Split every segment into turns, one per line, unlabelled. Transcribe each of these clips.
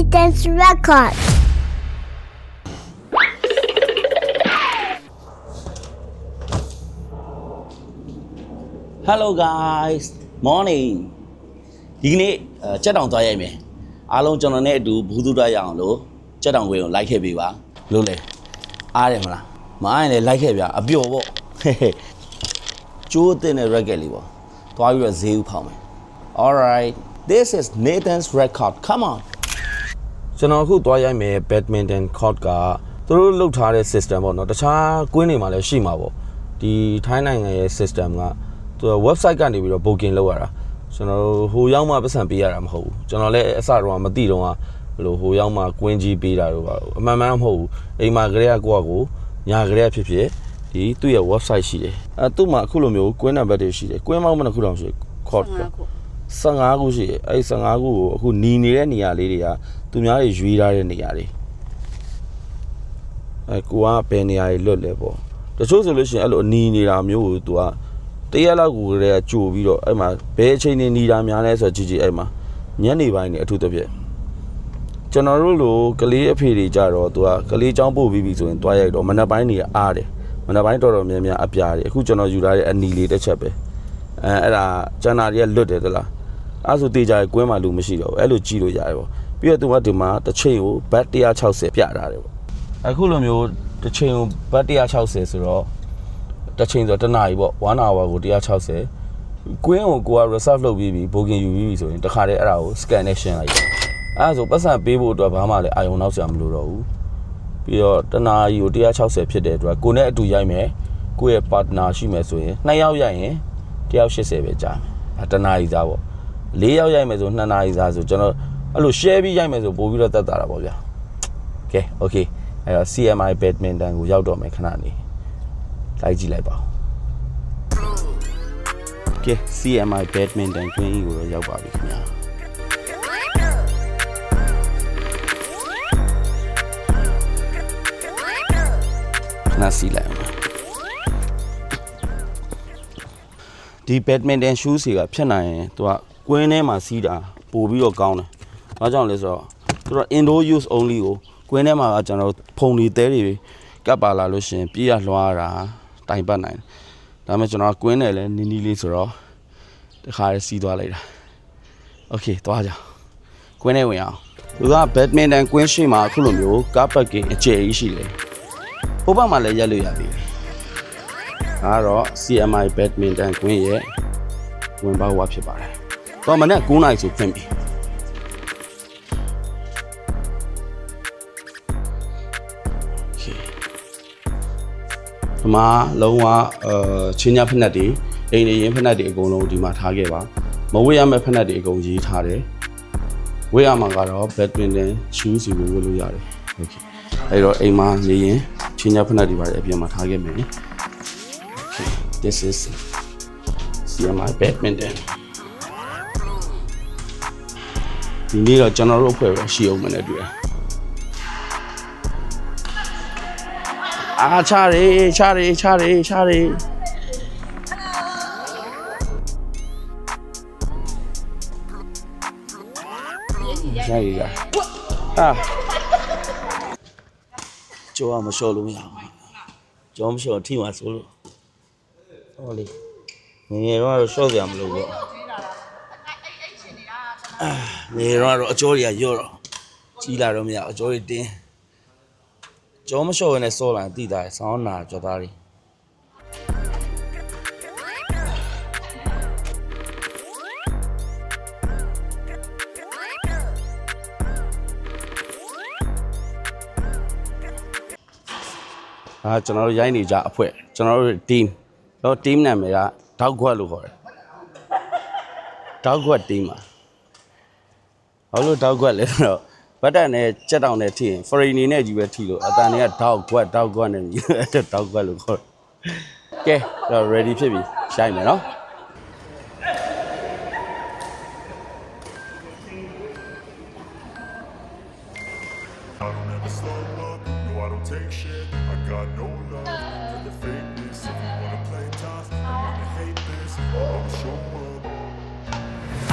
Nathan's Record.
Hello guys morning ဒီကနေ့အဲကြက်တောင်သွားရိုက်မယ်အားလုံးကျွန်တော်နဲ့အတူဘူးသူသွားရအောင်လို့ကြက်တောင်ခွေကိုလိုက်ခဲ့ပေးပါလို့လေအားတယ်မလားမအားရင်လည်းလိုက်ခဲ့ဗျာအပျော်ပေါ့ဟဲ့ဟဲ့ကျိုးတင်တဲ့ record လေးပေါ့သွားပြီးတော့ဈေးဥဖောက်မယ် alright this is Nathan's record come on ကျွန်တော်အခုသွားရိုက်မယ် badminton court ကသူတို့လုပ်ထားတဲ့ system ပေါ့နော်တခြားကွင်းတွေမှာလည်းရှိမှာပေါ့ဒီထိုင်းနိုင်ငံရဲ့ system ကသူက website ကနေပြီးတော့ booking လုပ်ရတာကျွန်တော်တို့ဟိုရောက်မှပတ်စံပေးရတာမဟုတ်ဘူးကျွန်တော်လည်းအစတော့မသိတော့ကဘယ်လိုဟိုရောက်မှကွင်းကြီးပေးတာတော့ပါအမှန်မှန်မဟုတ်ဘူးအိမ်မှာကလေးကကိုယ့်အကိုညာကလေးဖြစ်ဖြစ်ဒီသူ့ရဲ့ website ရှိတယ်အဲသူ့မှာအခုလိုမျိုးကွင်းနံပါတ်တွေရှိတယ်ကွင်းမောင်းမနှစ်ခုတောင်ရှိတယ် court က15ခုရှိတယ်အဲ့ဒီ15ခုကိုအခုညီနေတဲ့နေရာလေးတွေက သူများတွေရွေးထားတဲ့နေရာတွေအဲကိုကဘယ်နေရာတွေလွတ်လဲပေါ့တချို့ဆိုလို့ရှိရင်အဲ့လိုညီနေတာမျိုးကိုသူကတရက်လောက်ကိုတည်းကကြိုပြီးတော့အဲ့မှာဘယ်အချိန်နေညီတာများလဲဆိုတော့ကြည့်ကြည့်အဲ့မှာညနေပိုင်းနေအထူးသဖြင့်ကျွန်တော်တို့လိုကလေးအဖေတွေကြတော့သူကကလေးချောင်းပို့ပြီးပြီဆိုရင်တွားရိုက်တော့မနက်ပိုင်းနေအားတယ်မနက်ပိုင်းတော်တော်များများအပြားတယ်အခုကျွန်တော်ယူထားတဲ့အနီလေးတစ်ချက်ပဲအဲအဲ့ဒါကျန်တာတွေကလွတ်တယ်သလားအဲ့ဆိုတေးကြရကွင်းမှာလူမရှိတော့ဘူးအဲ့လိုကြည့်လို့ရတယ်ပေါ့ ပြီးတော့သူကဒီမှာတစ်ချိန်ကိုဘတ်160ပြထားတယ်ပေါ့အခုလိုမျိုးတစ်ချိန်ကိုဘတ်160ဆိုတော့တစ်ချိန်ဆိုတော့တစ်နာရီပေါ့1 hour ကို160ကွင်းကိုကိုက reserve လုပ်ပြီးပြီ booking ယူပြီးပြီဆိုရင်တခါတည်းအဲ့ဒါကို scan နဲ့ရှင်းလိုက်တယ်အဲ့ဒါဆိုပတ်စံပေးဖို့အတွက်ဘာမှလည်းအာရုံနောက်စရာမလိုတော့ဘူးပြီးတော့တစ်နာရီကို160ဖြစ်တဲ့အတွက်ကိုနဲ့အတူရိုက်မယ်ကိုယ့်ရဲ့ partner ရှိမယ်ဆိုရင်နှစ်ယောက်ရိုက်ရင်180ပဲကြာမယ်အဲတစ်နာရီသားပေါ့၄ယောက်ရိုက်မယ်ဆို2နာရီစားဆိုကျွန်တော် အဲ့လို share ပြီးရိုက်မယ်ဆိုပို့ပြီးတော့တက်တာတာပေါ့ဗျာ။ Okay okay အဲ့တော့ CMI badminton ကိုရောက်တော့မယ်ခဏနေလိုက်ကြည့်လိုက်ပါဦး။ Okay CMI badminton တွင်းကြီးကိုတော့ရောက်ပါပြီခင်ဗျာ။ခဏစီးလိုက်အောင်ဒီ badminton shoes တွေကဖြတ်နိုင်ရင်သူကကွင်းထဲမှာစီးတာပို့ပြီးတော့ကောင်းတယ်။ ဘာကြောင့်လဲဆိုတော့သူက indoor use only ကိုကွင်းထဲမှာကကျွန်တော်ဖုန်တွေတဲတွေကပ်ပါလာလို့ရှရင်ပြေးရလွှားတာတိုင်ပတ်နိုင်တယ်။ဒါပေမဲ့ကျွန်တော်ကကွင်းနဲ့လည်းနီးနီးလေးဆိုတော့တခါလေးစီးသွားလိုက်တာ။ Okay သွားကြ။ကွင်းထဲဝင်အောင်။သူက badminton ကွင်းရှိမှာအခုလိုမျိုးကားပတ်ကင်အကျယ်ကြီးရှိတယ်။ဟိုဘက်မှာလည်းရက်လို့ရသေးတယ်။ဒါကတော့ CMI badminton ကွင်းရဲ့ဝင်ပါဝါဖြစ်ပါတယ်။တော့မနေ့9နိုင်ဆိုဖွင့်ပြီ။ မှာလုံးဝအဲချင်းညာဖက်နှက်တွေအိမ်နေရင်ဖက်နှက်တွေအကုန်လုံးဒီမှာထားခဲ့ပါမဝေ့ရမယ့်ဖက်နှက်တွေအကုန်ရေးထားတယ်ဝေ့ရမှာကတော့ badminton shoes ကိုဝေ့လို့ရတယ်โอเคအဲ့တော့အိမ်မှာနေရင်ချင်းညာဖက်နှက်တွေပါတယ်အပြင်မှာထားခဲ့မယ် okay this is CMI badminton ဒီနေ့တော့ကျွန်တော်တို့အဖွဲ့ပဲရှိအောင်မနဲ့တွေ့တာ အာချာရီချာရီချာရီချာရီချာရီကအာကြောကမလျှော်လို့မရဘူးကြောမလျှော်ထိမှာဆိုလို့ဟောလေငယ်ငယ်တော့လျှော့ကြမလို့ပေါ့နေတော့တော့အကျော်တွေကရော့တော့ကြီးလာတော့မရအကျော်တွေတင်း ကျော်မလျှော့ရနဲ့စောလာတိတာဆောင်းနာကြော်သားတွေအာကျွန်တော်တို့ရိုင်းနေကြအဖွဲ့ကျွန်တော်တို့ team တော့ team နာမည်ကတောက်ခွက်လို့ခေါ်တယ်တောက်ခွက် team ပါဘာလို့တောက်ခွက်လဲဆိုတော့ ဘတ်တန်နဲ့ကြက်တောင်နဲ့ထိရင် foreign နေနဲ့ကြီးပဲထိလို့အတန်တွေကတောက်ခွက်တောက်ခွက်နဲ့မြည်အဲ့ဒါတောက်ခွက်လို့ခေါ်တယ်ကဲတော့ ready ဖြစ်ပြီရှိုင်းမယ်နော်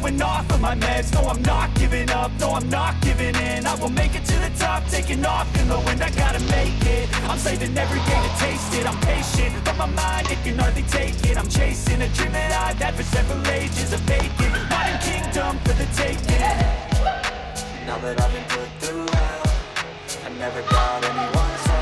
going off of my meds. No, I'm not giving up, no, I'm not giving in. I will make it to the top, taking off in the wind. I gotta make it, I'm saving every day to taste it. I'm patient, but my mind, it can hardly take it. I'm chasing a dream that I've had for several ages of vacant Modern kingdom for the taking. Now that I've been put through hell I never got anyone's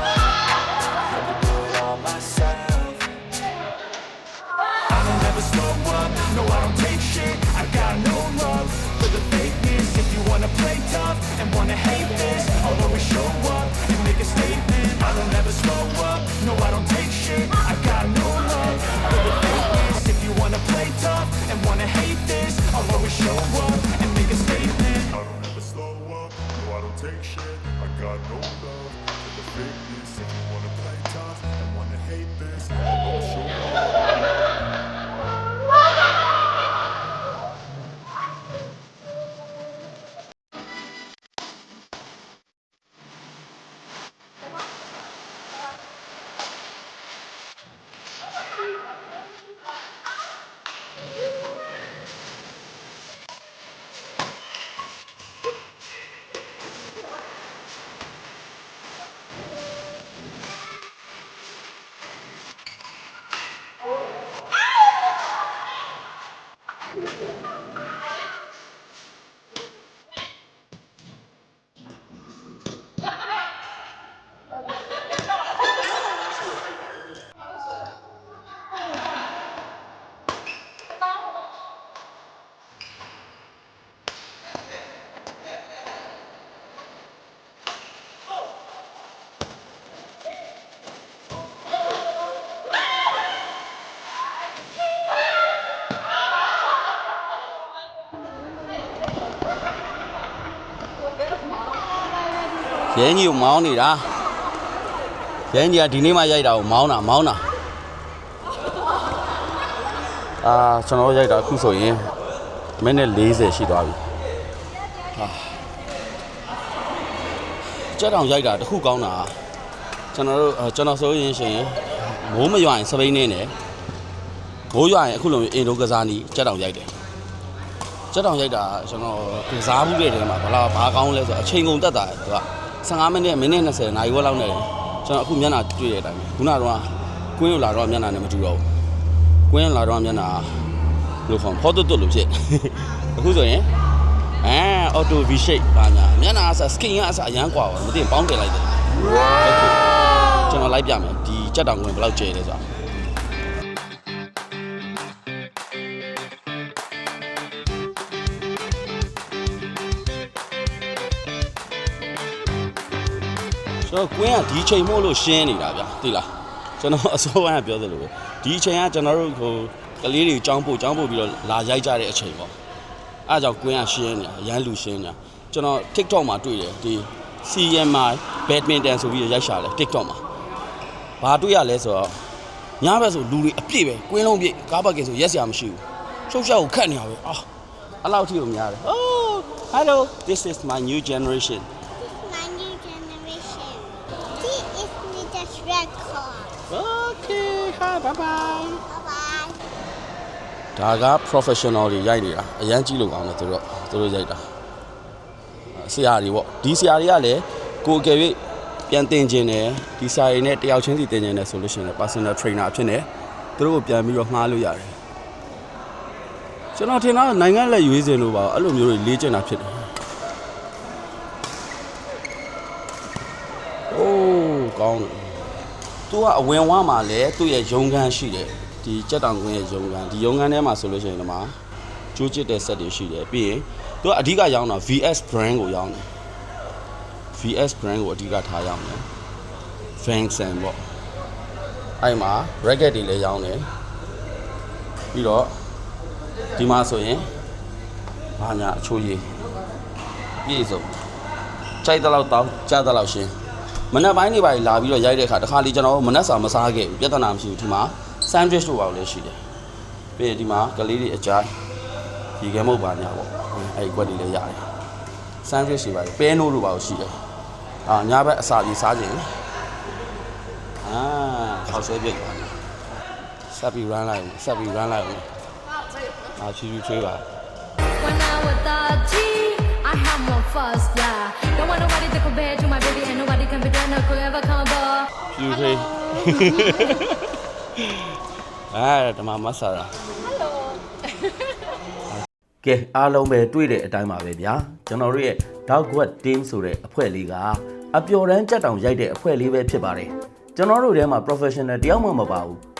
ရဲကြီးကိုမောင်းနေတာရဲကြီးကဒီနေ့မှရိုက်တာကိုမောင်းတာမောင်းတာအာကျွန်တော်ရိုက်တာအခုဆိုရင်မိနစ်40ရှိသွားပြီဟာကြက်တောင်ရိုက်တာတခုကောင်းတာကျွန်တော်တို့ကျွန်တော်ဆိုရင်ရှင်မိုးမရွာရင်စပိန်နေတယ်မိုးရွာရင်အခုလိုမျိုးအင်ဒိုကစားနီးကြက်တောင်ရိုက်တယ်ကြက်တောင်ရိုက်တာကျွန်တော်ကစားမှုတဲ့ထဲမှာဘလာဘာကောင်းလဲဆိုတော့အချိန်ကုန်တက်တာသူက 15မိနစ်မိနစ်20နာရီဝက်လောက်နေတယ်ကျွန်တော်အခုမျက်နှာတွေ့တဲ့အတိုင်းပဲခုနကတော့ကွင်းကိုလာတော့မျက်နှာနဲ့မတူတော့ဘူးကွင်းလာတော့မျက်နှာလို့ခေါ်ဖော်တွတ်တွတ်လို့ဖြစ်အခုဆိုရင်အဲအော်တို V shape ပါညာမျက်နှာအစ skin ကအစအရန်กว่าပါမသိရင်ပေါင်းတင်လိုက်တယ်ကျွန်တော်လိုက်ပြမယ်ဒီကြက်တောင်ကွင်းဘယ်လောက်ကျဲလဲဆိုတာ ကျွန်တော်ကွင်းကဒီချိန်မို့လို့ရှင်းနေတာဗျာသိလားကျွန်တော်အစောပိုင်းကပြောသလိုပဲဒီအချိန်ကကျွန်တော်တို့ဟိုကလေးတွေကြောင်းပို့ကြောင်းပို့ပြီးတော့လာရိုက်ကြတဲ့အချိန်ပေါ့အဲအကြောင့်ကွင်းကရှင်းနေတာအရန်လူရှင်းနေတာကျွန်တော် TikTok မှာတွေ့တယ်ဒီ CMI badminton ဆိုပြီးတော့ရိုက်ရှာတယ် TikTok မှာဘာတွေ့ရလဲဆိုတော့ညဘက်ဆိုလူတွေအပြည့်ပဲကွင်းလုံးပြည့်ကားပတ်ကင်ဆိုရက်စရာမရှိဘူးရှုပ်ရှောက်ကိုခတ်နေတာပဲအာအဲ့လောက်ထိကိုများတယ် Oh hello this is my new generation
My new generation. This is Nita's record.
Okay hi bye bye
Bye bye.
ဒါက professional တွေရိုက်နေတာအရန်ကြီးလို့ကောင်းတယ်သူတို့သူတို့ရိုက်တာဆရာတွေပေါ့ဒီဆရာတွေကလည်းကိုယ်ကယ်၍ပြန်တင်ခြင်းတယ်ဒီဆရာတွေနဲ့တယောက်ချင်းစီတင်ခြင်းတယ်ဆိုလို့ရှိရင်လည်း personal trainer အဖြစ်နဲ့သူတို့ကိုပြန်ပြီးတော့ငှားလို့ရတယ်ကျွန်တော်ထင်တာနိုင်ငံလက်ရွေးစင်လို့ပါအဲ့လိုမျိုးတွေလေ့ကျင့်တာဖြစ်တယ်အိုးကောင်းတယ် သူကအဝင်ဝမှာလည်းသူ့ရဲ့ရုံခန်းရှိတယ်ဒီကြက်တောင်ကွင်းရဲ့ရုံခန်းဒီရုံခန်းထဲမှာဆိုလို့ရှိရင်ဒီမှာကျိုးချစ်တဲ့ set တွေရှိတယ်ပြီးရင်သူကအဓိကရောင်းတာ VS brand ကိုရောင်းတယ် VS brand ကိုအဓိကထားရောင်းတယ် Vanson ပေါ့အဲ့မှာ racket တွေလည်းရောင်းတယ်ပြီးတော့ဒီမှာဆိုရင်ဘာညာအချိုးရည်ပြည့်စုံကြိုက်တဲ့လောက်တောင်းကြားတဲ့လောက်ရှင်း မနက်ပိုင်းနေပါလာပြီးတော့ရိုက်တဲ့အခါတခါလေကျွန်တော်တို့မနက်စာမစားခဲ့ဘူးပြဿနာမရှိဘူးဒီမှာ sandwich တို့ပါလို့လည်းရှိတယ်ပြီးရင်ဒီမှာကလေးတွေအကြိုက်ဒီကဲမုတ်ပါညာပေါ့အဲ့ဒီကွက်တွေလည်းရတယ် sandwich တွေပါတယ်ပဲနိုးတို့ပါလို့ရှိတယ်အာညဘက်အစာကြီးစားခြင်းအာခေါက်ဆွဲပြစ်ပါဆက်ပြီး run လိုက်အောင်ဆက်ပြီး run လိုက်အောင်အာချီချီချွေးပါ
When I was 13, I had more fuss, yeah. Don't want nobody to compare to my baby, and nobody can pretend I could ever come above.
ဖြူချွေးအဲဒီမှာမဆာရာ ကဲအားလုံးပဲတွေ့တဲ့အတိုင်းပါပဲဗျာကျွန်တော်တို့ရဲ့ Dog Wet Team ဆိုတဲ့အဖွဲ့လေးကအပျော်တမ်းကြက်တောင်ရိုက်တဲ့အဖွဲ့လေးပဲဖြစ်ပါတယ်ကျွန်တော်တို့ထဲမှာ professional တယောက်မှမပါဘူး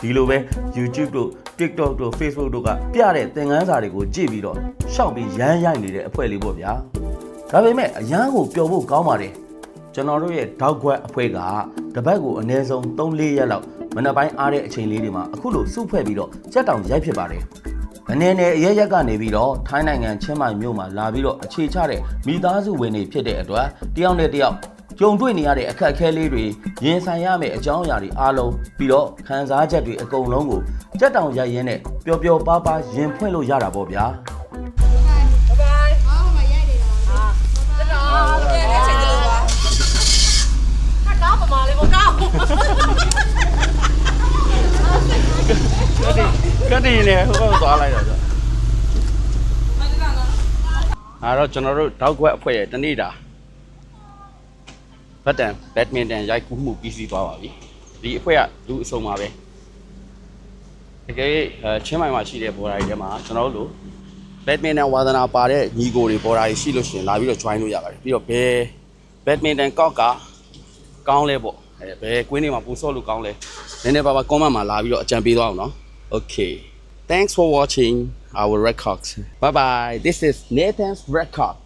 ဒီလိုပဲ YouTube တို့ TikTok တို့ Facebook တို့ကပြတဲ့သင်ခန်းစာတွေကိုကြည့်ပြီးတော့ရှောက်ပြီးရမ်းရိုက်နေတဲ့အဖွဲ့လေးပေါ့ဗျာဒါပေမဲ့အရန်ကိုပျော်ဖို့ကောင်းပါတယ်ကျွန်တော်တို့ရဲ့တောက်ခွက်အဖွဲ့ကတပတ်ကိုအနည်းဆုံး3-4ရက်လောက်မနက်ပိုင်းအားတဲ့အချိန်လေးတွေမှာအခုလိုစုဖွဲ့ပြီးတော့စက်တောင်ရိုက်ဖြစ်ပါတယ်။အနေနဲ့အရရက်ကနေပြီးတော့ထိုင်းနိုင်ငံချင်းမိုင်မြို့မှာလာပြီးတော့အခြေချတဲ့မိသားစုဝင်တွေဖြစ်တဲ့အတွက်တယောက်နဲ့တယောက် ကြုံတွေ့နေရတဲ့အခက်အခဲလေးတွေရင်ဆိုင်ရမယ့်အကြောင်းအရာတွေအားလုံးပြီးတော့ခံစားချက်တွေအကုန်လုံးကိုစက်တောင်ရိုက်ရင်းနဲ့ပျော်ပျော်ပါးပါးရင်ဖွင့်လို့ရတာပေါ့ဗျာ။ကတ်တင်နေဟိုဘက်သွားလိုက်တော့ဆိုအားတော့ကျွန်တော်တို့တောက်ခွက်အဖွဲ့ရဲ့တနေ့တာ ဘတ်တန်ဘက်မင်တန်ရိုက်ကူးမှုပြီးစီးသွားပါပြီဒီအဖွဲ့ကလူအစုံပါပဲတကယ်အဲချင်းမိုင်မှာရှိတဲ့ဘော်ဒါတွေထဲမှာကျွန်တော်တို့ဘက်မင်တန်ဝါသနာပါတဲ့ညီကိုတွေဘော်ဒါတွေရှိလို့ရှိရင်လာပြီးတော့ join လို့ရပါတယ်ပြီးတော့ဘယ်ဘက်မင်တန်ကောက်ကကောင်းလဲပေါ့အဲဘယ်ကွင်းတွေမှာပူဆော့လို့ကောင်းလဲနည်းနည်းပါးပါ comment မှာလာပြီးတော့အကြံပေးသွားအောင်နော် Okay. Thanks for watching our records. Bye bye. This is Nathan's record.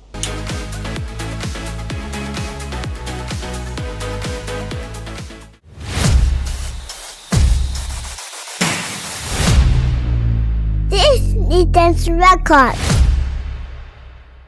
This is Nita's record.